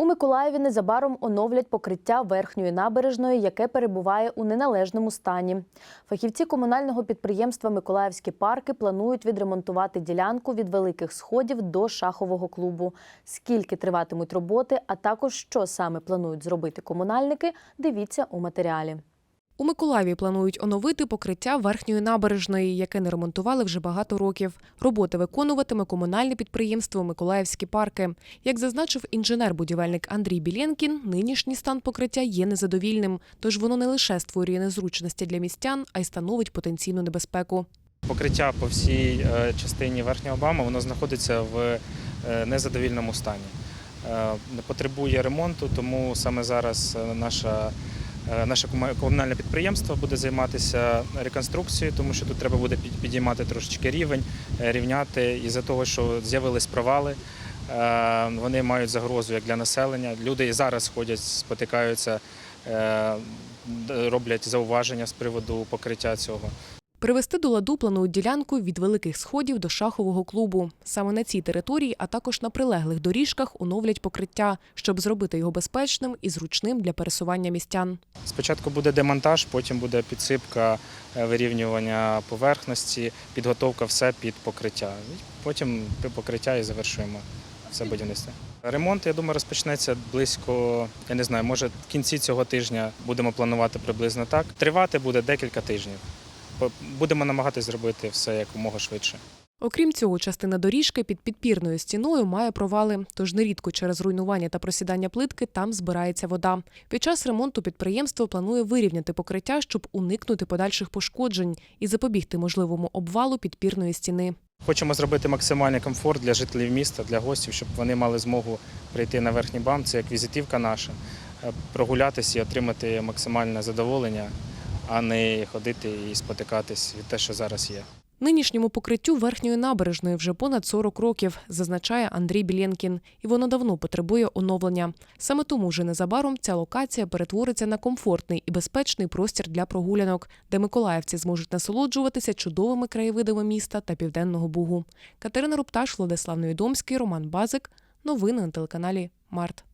У Миколаєві незабаром оновлять покриття верхньої набережної, яке перебуває у неналежному стані. Фахівці комунального підприємства Миколаївські парки планують відремонтувати ділянку від великих сходів до шахового клубу. Скільки триватимуть роботи, а також що саме планують зробити комунальники, дивіться у матеріалі. У Миколаєві планують оновити покриття верхньої набережної, яке не ремонтували вже багато років. Роботи виконуватиме комунальне підприємство Миколаївські парки. Як зазначив інженер-будівельник Андрій Білєнкін, нинішній стан покриття є незадовільним, тож воно не лише створює незручності для містян, а й становить потенційну небезпеку. Покриття по всій е, частині верхнього бама воно знаходиться в е, незадовільному стані. Не потребує ремонту, тому саме зараз е, наша, наше кома- комунальне підприємство буде займатися реконструкцією, тому що тут треба буде під- підіймати трошечки рівень, е, рівняти. Із-за того, що з'явились провали, е, вони мають загрозу як для населення. Люди і зараз ходять, спотикаються, е, роблять зауваження з приводу покриття цього. Привести до ладу планують ділянку від великих сходів до шахового клубу. Саме на цій території, а також на прилеглих доріжках оновлять покриття, щоб зробити його безпечним і зручним для пересування містян. Спочатку буде демонтаж, потім буде підсипка, е, вирівнювання поверхності, підготовка все під покриття. Потім покриття і завершуємо все будівництво. Ремонт, я думаю, розпочнеться близько, я не знаю, може в кінці цього тижня будемо планувати приблизно так. Тривати буде декілька тижнів. Будемо намагатися зробити все якомога швидше. Окрім цього, частина доріжки під підпірною стіною має провали, тож нерідко через руйнування та просідання плитки там збирається вода. Під час ремонту підприємство планує вирівняти покриття, щоб уникнути подальших пошкоджень і запобігти можливому обвалу підпірної стіни. Хочемо зробити максимальний комфорт для жителів міста, для гостів, щоб вони мали змогу прийти на верхній бам. Це як візитівка наша, е, прогулятися і отримати максимальне задоволення, а не ходити і спотикатись від те, що зараз є. Нинішньому покриттю верхньої набережної вже понад 40 років, зазначає Андрій Білєнкін, і воно давно потребує оновлення. Саме тому вже незабаром ця локація перетвориться на комфортний і безпечний простір для прогулянок, де миколаївці зможуть насолоджуватися чудовими краєвидами міста та південного бугу. Катерина Рупташ, Владислав Невідомський, Роман Базик. Новини на телеканалі Март.